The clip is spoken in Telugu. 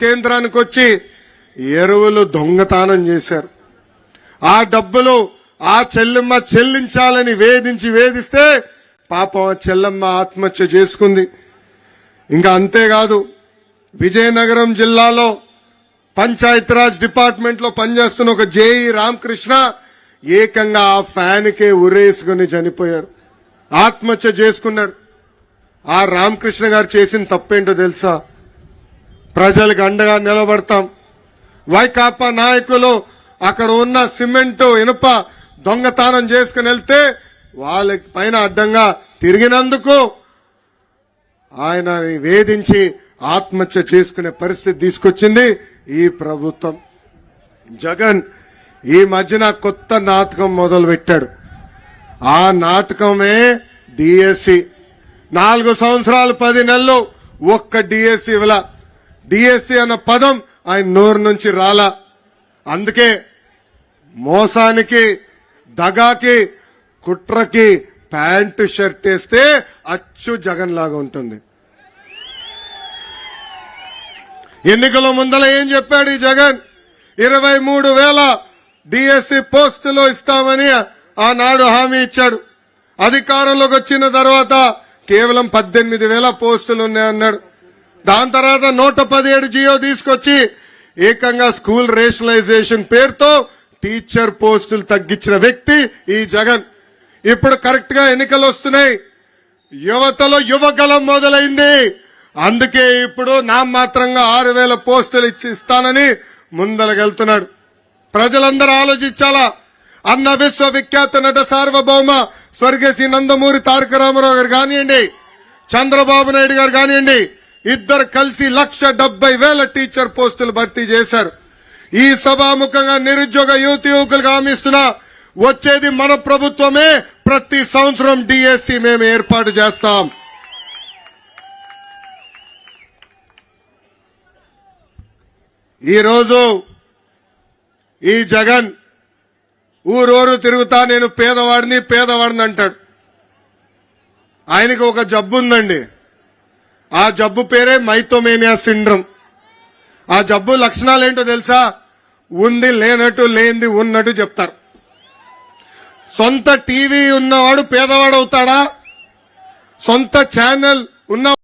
కేంద్రానికి వచ్చి ఎరువులు దొంగతనం చేశారు. ఆ డబ్బులు ఆ చెల్లెమ్మ చెల్లించాలని వేధించి వేధిస్తే పాపం ఆ చెల్లెమ్మ ఆత్మహత్య చేసుకుంది. ఇంకా అంతేకాదు విజయనగరం జిల్లాలో పంచాయతీరాజ్ డిపార్ట్మెంట్లో పనిచేస్తున్న ఒక జేఈ రామకృష్ణ ఏకంగా ఆ ఫ్యాన్కే ఉరేసుకుని చనిపోయాడు ఆత్మహత్య చేసుకున్నాడు. ఆ రామకృష్ణ గారు చేసిన తప్పేంటో తెలుసా? ప్రజలకు అండగా నిలబడతాం. వైకాపా నాయకులు అక్కడ ఉన్న సిమెంట్ ఇనుప దొంగతనం చేసుకుని వెళ్తే వాళ్ళకి పైన అడ్డంగా తిరిగినందుకు ఆయన వేధించి ఆత్మహత్య చేసుకునే పరిస్థితి తీసుకొచ్చింది ఈ ప్రభుత్వం. జగన్ ఈ మధ్యన కొత్త నాటకం మొదలు పెట్టాడు ఆ నాటకమే డిఎస్సి. నాలుగు సంవత్సరాలు పది నెలలు ఒక్క డిఎస్సి ఇవ్వల. డిఎస్సి అన్న పదం ఆయన నోరు నుంచి రాలా. అందుకే మోసానికి దగాకి కుట్రకి ప్యాంటు షర్ట్ వేస్తే అచ్చు జగన్ లాగా ఉంటుంది. ఎన్నికల ముందల ఏం చెప్పాడు ఈ జగన్? ఇరవై మూడు వేల డిఎస్సి పోస్టులు ఇస్తామని ఆనాడు హామీ ఇచ్చాడు. అధికారంలోకి వచ్చిన తర్వాత కేవలం పద్దెనిమిది వేల పోస్టులు ఉన్నాయన్నాడు. దాని తర్వాత నూట పదిహేడు జియో తీసుకొచ్చి ఏకంగా స్కూల్ రేషనలైజేషన్ పేరుతో టీచర్ పోస్టులు తగ్గించిన వ్యక్తి ఈ జగన్. ఇప్పుడు కరెక్ట్గా ఎన్నికలు వస్తున్నాయి. యువతలో యువగలం మొదలైంది. అందుకే ఇప్పుడు నా మాత్రంగా ఆరు వేల పోస్టులు ఇచ్చి ఇస్తానని ముందలగెళ్తున్నాడు. ప్రజలందరూ ఆలోచించాలా? అన్న విశ్వవిఖ్యాత నట సార్వభౌమ స్వర్గశ్రీ నందమూరి తారక రామారావు గారు కానివ్వండి చంద్రబాబు నాయుడు గారు కానివ్వండి ఇద్దరు కలిసి లక్ష డెబ్బై వేల టీచర్ పోస్టులు భర్తీ చేశారు. ఈ సభాముఖంగా నిరుద్యోగ యువత యువకులకు హామీస్తున్నా వచ్చేది మన ప్రభుత్వమే. ప్రతి సంవత్సరం డిఎస్సి మేము ఏర్పాటు చేస్తాం. ఈరోజు ఈ జగన్ ఊరూరు తిరుగుతా నేను పేదవాడిని పేదవాడిని అంటాడు. ఆయనకి ఒక జబ్బు ఉందండి ఆ జబ్బు పేరే మైథోమేనియా సిండ్రమ్. ఆ జబ్బు లక్షణాలు ఏంటో తెలుసా? ఉంది లేనట్టు లేనిది ఉన్నట్టు చెప్తారు. సొంత టీవీ ఉన్నవాడు పేదవాడు అవుతాడా సొంత ఛానల్ ఉన్న